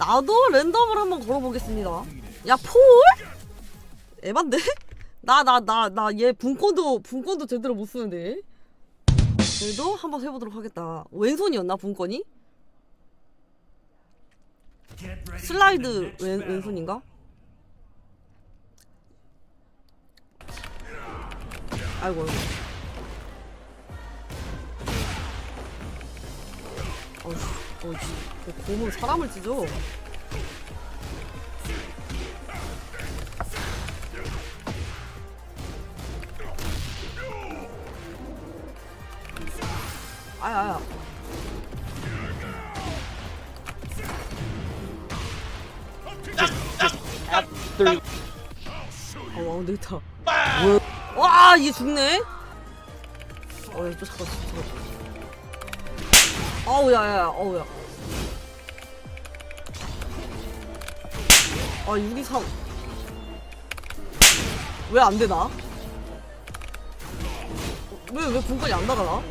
나도 랜덤으로 한번 걸어보겠습니다. 야 폴? 에반데? 나 나 나 나 얘 분권도 분권도 제대로 못 쓰는데. 그래도 한번 해보도록 하겠다. 왼손이었나 분권이? 슬라이드 왼 왼손인가? 아이고. 아이고. 어이씨. 그 곰은 사람을 찢어. 아야, 아야. 아, 와, 근데 있다. 와, 얘 죽네? 어, 얘또 잠깐, 잠깐. 어 우, 야, 야, 야, 어우, 야. 아, 6, 2, 3. 왜안 되나? 왜, 왜 분권이 안 나가나?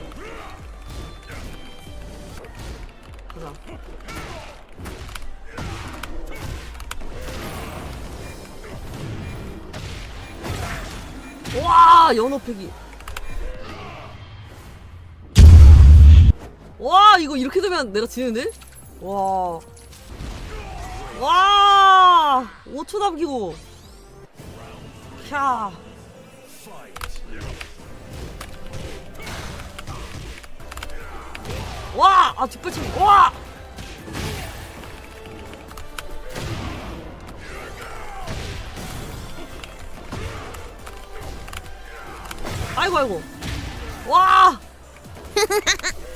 가자. 와, 연어 패기. 와, 이거 이렇게 되면 내가 지는데? 와. 와! 5초 남기고. 캬. 와! 아, 뒷받침. 와! 아이고, 아이고. 와!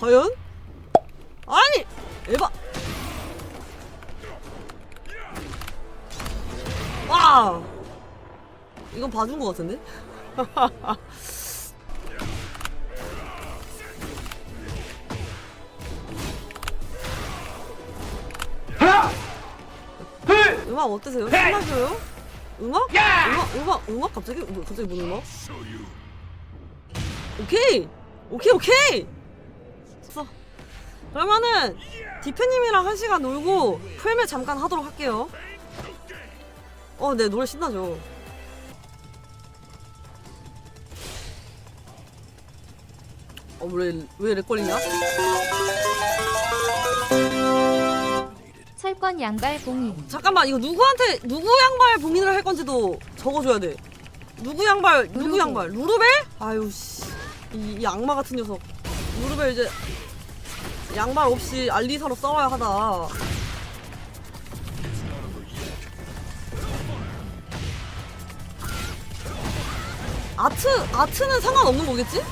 과연? 아니! 에바! 와! 이건 봐준 것 같은데? 음악 어떠세요? 신나셔요? 음악? 음악? 음악? 음악? 갑자기? 뭐, 갑자기 무슨 음악? 오케이! 오케이 오케이! 됐어 그러면은 디페님이랑 한 시간 놀고 풀매 잠깐 하도록 할게요 어, 네 노래 신나죠 어, 왜, 왜 렉걸리냐? 철권 양발 봉인 잠깐만 이거 누구한테 누구 양발 봉인을 할 건지도 적어줘야 돼. 누구 양발 누구 루루벨. 양발 루루벨? 아유 씨. 이, 이 악마 같은 녀석. 루루벨 이제 양말 없이 알리사로 싸워야 하다. 아트 아트는 상관없는 거겠지?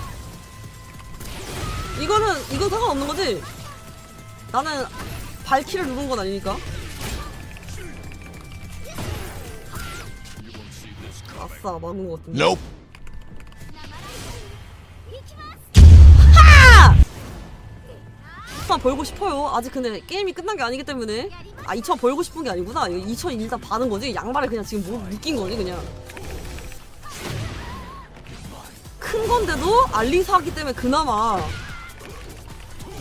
이거는 이건 상관없는 거지? 나는 발키를 누른 건 아니니까. 아싸 막는 것 같은데. Nope. 만 벌고 싶어요. 아직 근데 게임이 끝난 게 아니기 때문에. 아 2천 벌고 싶은 게 아니구나. 이거 2천 일단 받은 거지. 양말을 그냥 지금 뭐 묶인 거지 그냥. 큰 건데도 알리사 하기 때문에 그나마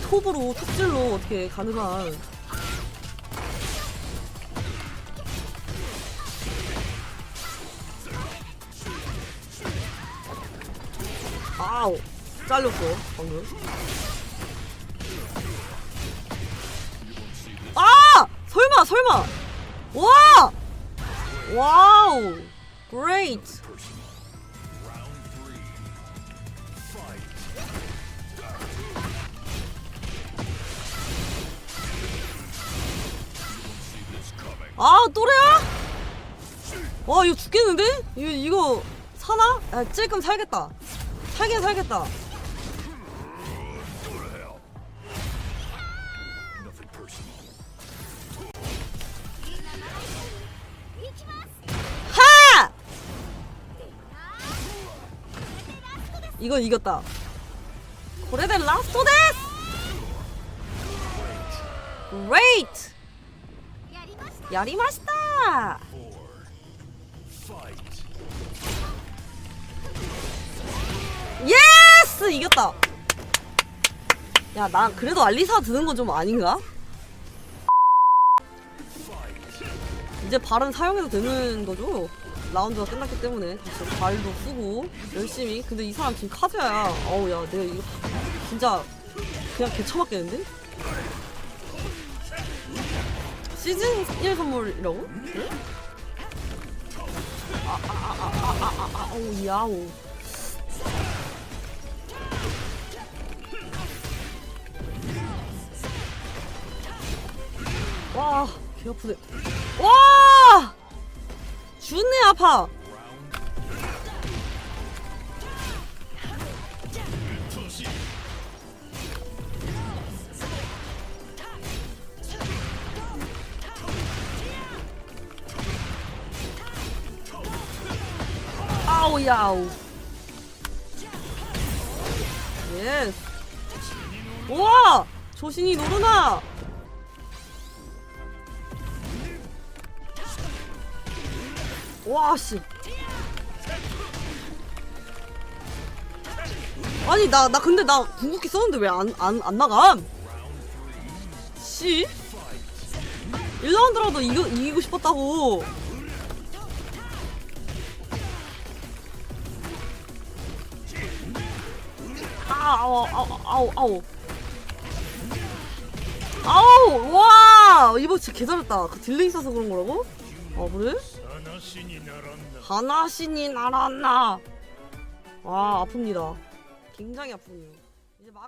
톱으로 톱질로 어떻게 가능한. 아우 잘렸어 방금. 설마, 설마! 와! 와우! Great! 아, 또래야? 와, 이거 죽겠는데? 이거, 이거, 사나? 아, 찔끔 살겠다. 살긴 살겠다. 이건 이겼다. 고레덴 라스토 데스! Great! 야리마시다! 예스! 이겼다. 야, 나 그래도 알리사 드는 건 좀 아닌가? 이제 발은 사용해도 되는 거죠? 라운드가 끝났기 때문에 다시 발도 쓰고 열심히 근데 이 사람 지금 카즈야야 어우 야 내가 이거 진짜 그냥 개처맞겠는데? 시즌 1 선물이라고? 응? 아아아아아아아 어우 야오 와, 개 아프네. 와! 죽네, 아파. 아우, 야우. 예스. 우와! 조신이 노르나! 와, 씨. 아니, 나, 나 근데 나 궁극기 썼는데 왜 안, 안, 안 나감? 씨? 1라운드라도 이겨, 이기고 싶었다고. 아, 아우, 아우, 아우, 아우. 아우, 와! 이거 진짜 개잘했다. 그 딜레이 있어서 그런 거라고? 아, 그래? 하나신이 날았나? 와, 아픕니다. 굉장히 아픕니다.